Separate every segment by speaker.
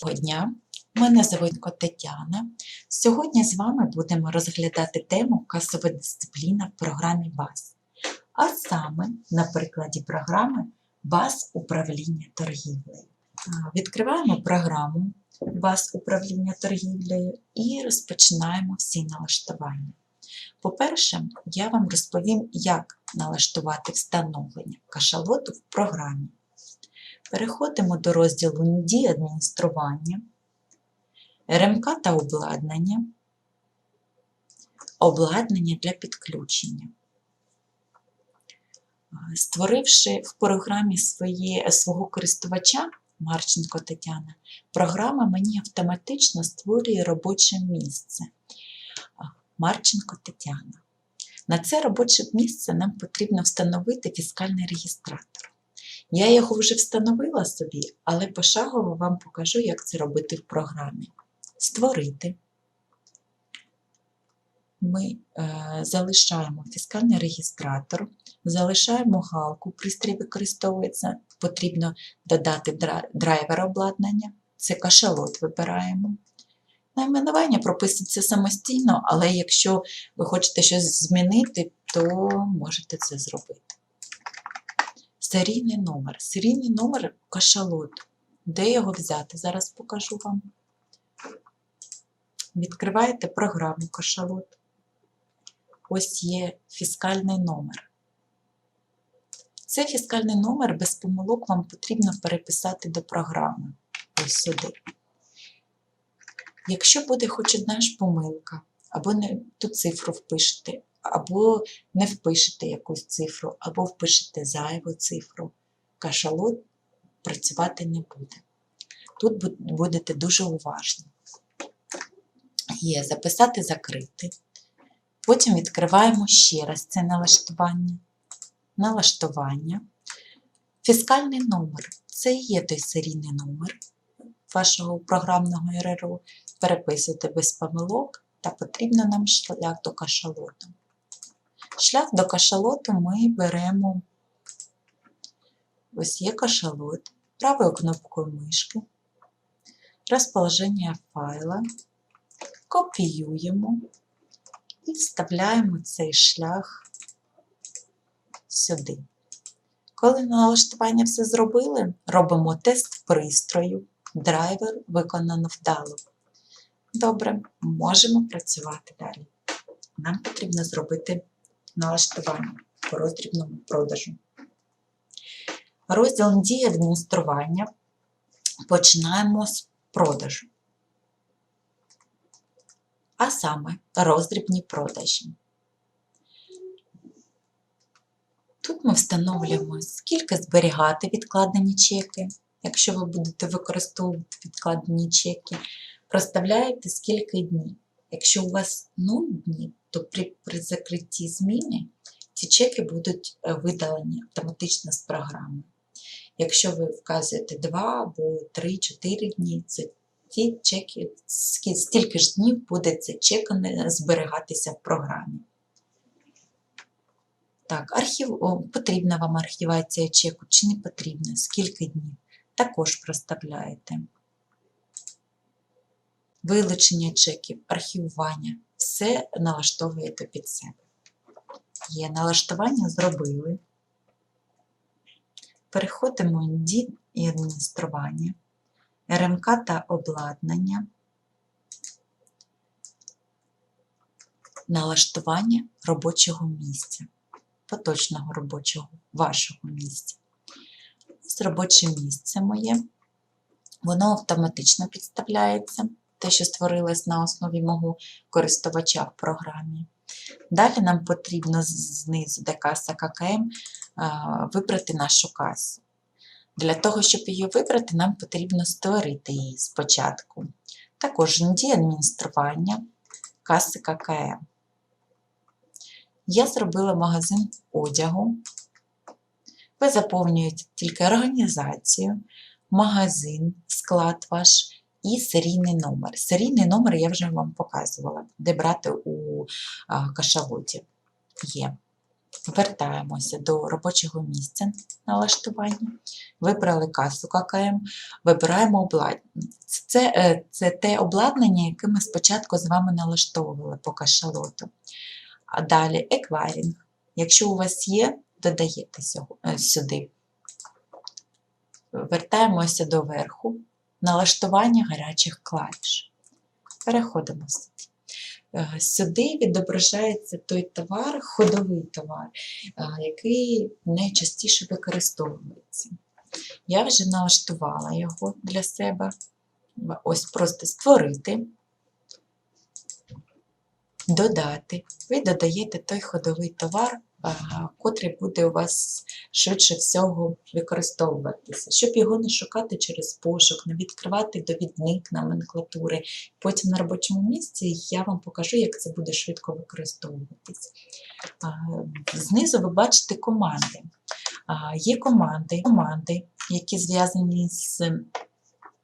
Speaker 1: Доброго дня, мене звуть Тетяна. Сьогодні з вами будемо розглядати тему касова дисципліна в програмі БАС. А саме на прикладі програми БАС управління торгівлею. Відкриваємо програму БАС управління торгівлею і розпочинаємо всі налаштування. По-перше, я вам розповім, як налаштувати встановлення кашалоту в програмі. Переходимо до розділу «Ді адміністрування, РМК та обладнання, обладнання для підключення. Створивши в програмі своє, свого користувача, Марченко Тетяна, програма мені автоматично створює робоче місце. Марченко Тетяна. На це робоче місце нам потрібно встановити фіскальний реєстратор. Я його вже встановила собі, але пошагово вам покажу, як це робити в програмі. Створити. Ми е, залишаємо фіскальний реєстратор, залишаємо галку, пристрій використовується, потрібно додати драйвер обладнання, це кашалот вибираємо. Найменування прописується самостійно, але якщо ви хочете щось змінити, то можете це зробити. Серійний номер. Серійний номер кашалоту. Де його взяти? Зараз покажу вам. Відкриваєте програму кашалот. Ось є фіскальний номер. Цей фіскальний номер без помилок вам потрібно переписати до програми. Ось сюди. Якщо буде хоч одна ж помилка, або не ту цифру впишете, або не впишете якусь цифру, або впишете зайву цифру, кашалот працювати не буде. Тут будете дуже уважні. Є записати, закрити. Потім відкриваємо ще раз це налаштування. Налаштування. Фіскальний номер це і є той серійний номер вашого програмного РРО. Переписуйте без помилок та потрібно нам шлях до кашалоту. Шлях до кашалоту ми беремо, ось є кашалот, правою кнопкою мишки, розположення файла, копіюємо і вставляємо цей шлях сюди. Коли налаштування все зробили, робимо тест пристрою, драйвер виконано вдало. Добре, можемо працювати далі. Нам потрібно зробити налаштування по роздрібному продажу. Розділ дії адміністрування починаємо з продажу. А саме роздрібні продажі. Тут ми встановлюємо, скільки зберігати відкладені чеки. Якщо ви будете використовувати відкладені чеки, проставляєте скільки днів. Якщо у вас 0 днів, то при, при закритті зміни ці чеки будуть е, видалені автоматично з програми. Якщо ви вказуєте 2 або 3-4 дні, це ті чеки, стільки ж днів буде цей чек зберігатися в програмі. Так, архів, о, потрібна вам архівація чеку чи не потрібна, скільки днів, також проставляєте. Вилучення чеків, архівування все налаштовуєте під себе. Є налаштування зробили. Переходимо в ДІ і адміністрування, РМК та обладнання, налаштування робочого місця, поточного робочого вашого місця. Ось робоче місце моє, воно автоматично підставляється те, що створилось на основі мого користувача в програмі. Далі нам потрібно знизу, де каса ККМ, вибрати нашу касу. Для того, щоб її вибрати, нам потрібно створити її спочатку. Також НДІ адміністрування каси ККМ. Я зробила магазин одягу. Ви заповнюєте тільки організацію, магазин, склад ваш і серійний номер. Серійний номер я вже вам показувала, де брати у кашалоті. Є. Вертаємося до робочого місця налаштування. Вибрали касу ККМ, вибираємо обладнання. Це, е, це те обладнання, яке ми спочатку з вами налаштовували по кашалоту. А далі еквайрінг. Якщо у вас є, додаєте е, сюди. Вертаємося до верху. Налаштування гарячих клавіш. Переходимо сюди. Е, Сюди відображається той товар, ходовий товар, е, який найчастіше використовується. Я вже налаштувала його для себе. Ось просто створити, додати. Ви додаєте той ходовий товар, котрий буде у вас швидше всього використовуватися, щоб його не шукати через пошук, не відкривати довідник номенклатури. Потім на робочому місці я вам покажу, як це буде швидко використовуватись. Знизу ви бачите команди. Є команди, команди, які зв'язані з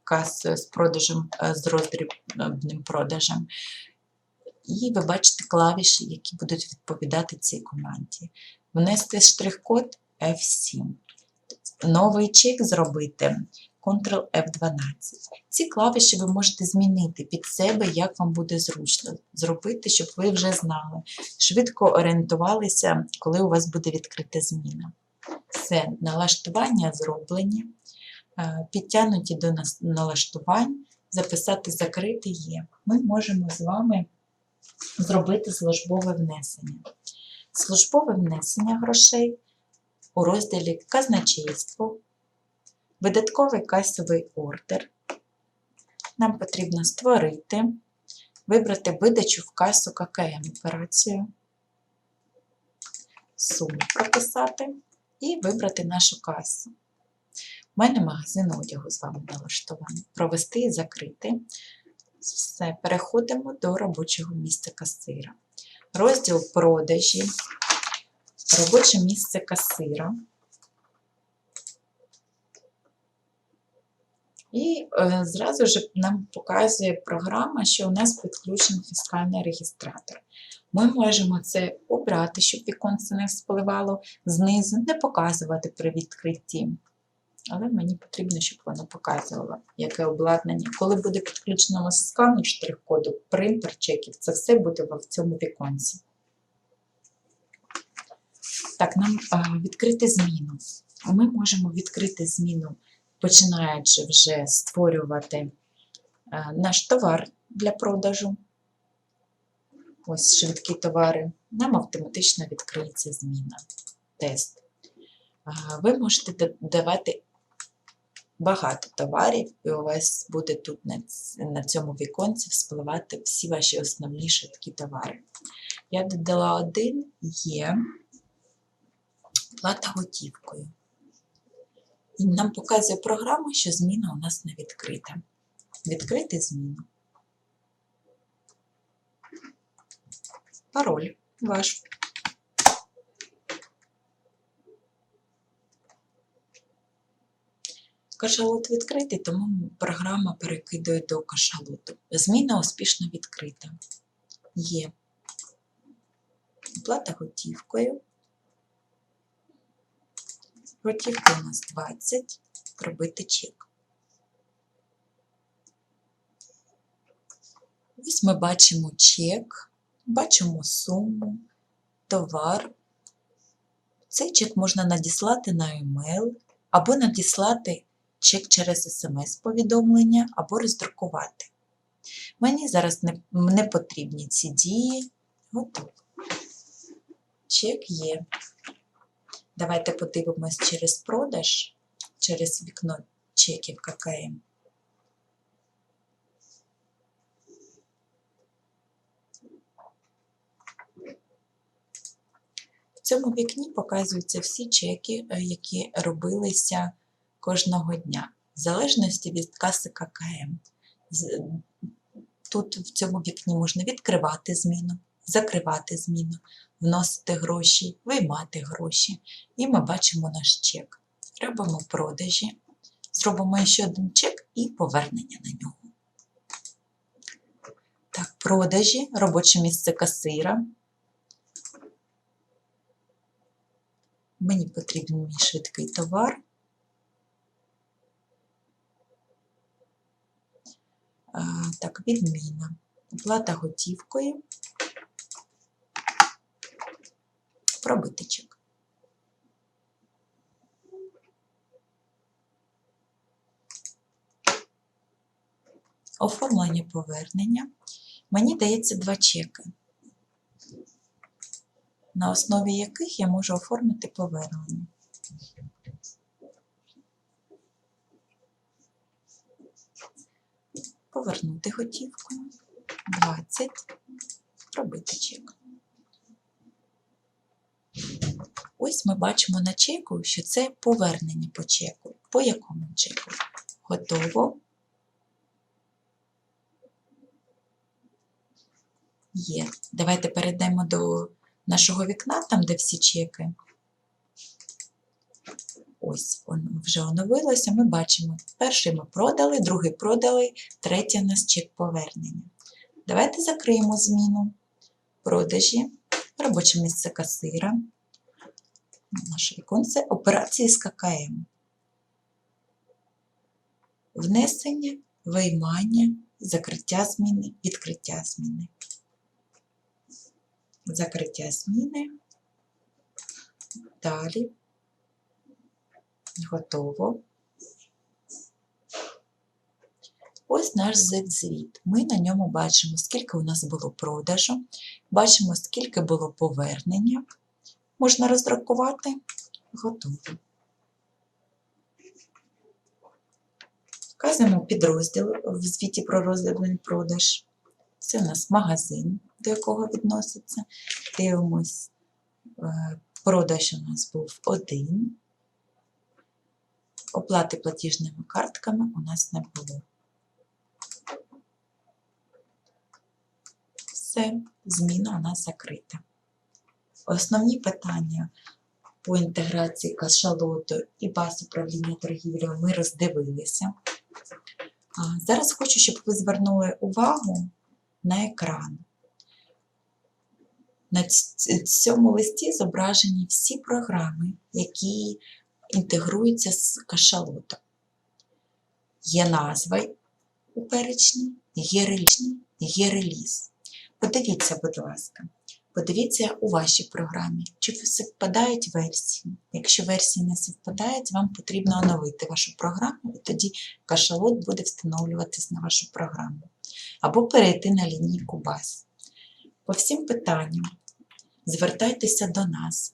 Speaker 1: касою, з продажем, е, з роздрібним продажем. І ви бачите клавіші, які будуть відповідати цій команді. Внести штрих-код F7. Новий чек зробити Ctrl F12. Ці клавіші ви можете змінити під себе, як вам буде зручно зробити, щоб ви вже знали. Швидко орієнтувалися, коли у вас буде відкрита зміна. Все, налаштування зроблені, е, підтягнуті до налаштувань, записати закрити є. Ми можемо з вами зробити службове внесення. Службове внесення грошей у розділі Казначейство, видатковий касовий ордер. Нам потрібно створити, вибрати видачу в касу ККМ операцію, суму прописати і вибрати нашу касу. У мене магазин одягу з вами налаштований. Провести і закрити. Все, переходимо до робочого місця касира. Розділ продажі, робоче місце касира. І е, зразу ж нам показує програма, що у нас підключений фіскальний реєстратор. Ми можемо це обрати, щоб віконце не вспливало знизу, не показувати при відкритті. Але мені потрібно, щоб воно показувало, яке обладнання. Коли буде підключено сканер штрих-коду, принтер чеків, це все буде в цьому віконці. Так, нам відкрити зміну. Ми можемо відкрити зміну, починаючи вже створювати наш товар для продажу. Ось швидкі товари. Нам автоматично відкриється зміна. Тест. Ви можете додавати багато товарів, і у вас буде тут на, цьому віконці вспливати всі ваші основні швидкі товари. Я додала один є плата готівкою. І нам показує програма, що зміна у нас не відкрита. Відкрити зміну. Пароль ваш. Кашалот відкритий, тому програма перекидує до кашалоту. Зміна успішно відкрита. Є оплата готівкою. Готівка у нас 20, пробити чек. Ось ми бачимо чек, бачимо суму, товар. Цей чек можна надіслати на емейл або надіслати чек через смс-повідомлення або роздрукувати. Мені зараз не, не потрібні ці дії. Готово. Чек є. Давайте подивимось через продаж, через вікно чеків ККМ. В цьому вікні показуються всі чеки, е, які робилися кожного дня, в залежності від каси ККМ. Тут в цьому вікні можна відкривати зміну, закривати зміну, вносити гроші, виймати гроші. І ми бачимо наш чек. Робимо продажі, зробимо ще один чек і повернення на нього. Так, продажі, робоче місце касира. Мені потрібен мій швидкий товар. Так, відміна. Оплата готівкою. Пробитичок. Оформлення повернення. Мені дається два чеки, на основі яких я можу оформити повернення. Повернути готівку. 20. Пробити чек. Ось ми бачимо на чеку, що це повернення по чеку. По якому чеку? Готово. Є. Давайте перейдемо до нашого вікна, там, де всі чеки. Ось воно вже оновилося. Ми бачимо, перший ми продали, другий продали, третій у нас чек повернення. Давайте закриємо зміну. Продажі, робоче місце касира. Наше віконце операції з ККМ. Внесення, виймання, закриття зміни, відкриття зміни. Закриття зміни. Далі. Готово. Ось наш звіт. Ми на ньому бачимо, скільки у нас було продажу, бачимо, скільки було повернення. Можна роздрукувати. Готово. Вказуємо підрозділ в звіті про розроблений продаж. Це у нас магазин, до якого відноситься. Дивимось, е, продаж у нас був один. Оплати платіжними картками у нас не було. Все, зміна у нас закрита. Основні питання по інтеграції кашалоту і баз управління торгівлею ми роздивилися. Зараз хочу, щоб ви звернули увагу на екран. На цьому листі зображені всі програми, які інтегруються з кашалотом. Є назва у перечні, є релізні, є реліз. Подивіться, будь ласка, подивіться у вашій програмі, чи співпадають версії. Якщо версії не співпадають, вам потрібно оновити вашу програму, і тоді кашалот буде встановлюватись на вашу програму. Або перейти на лінійку баз. По всім питанням звертайтеся до нас.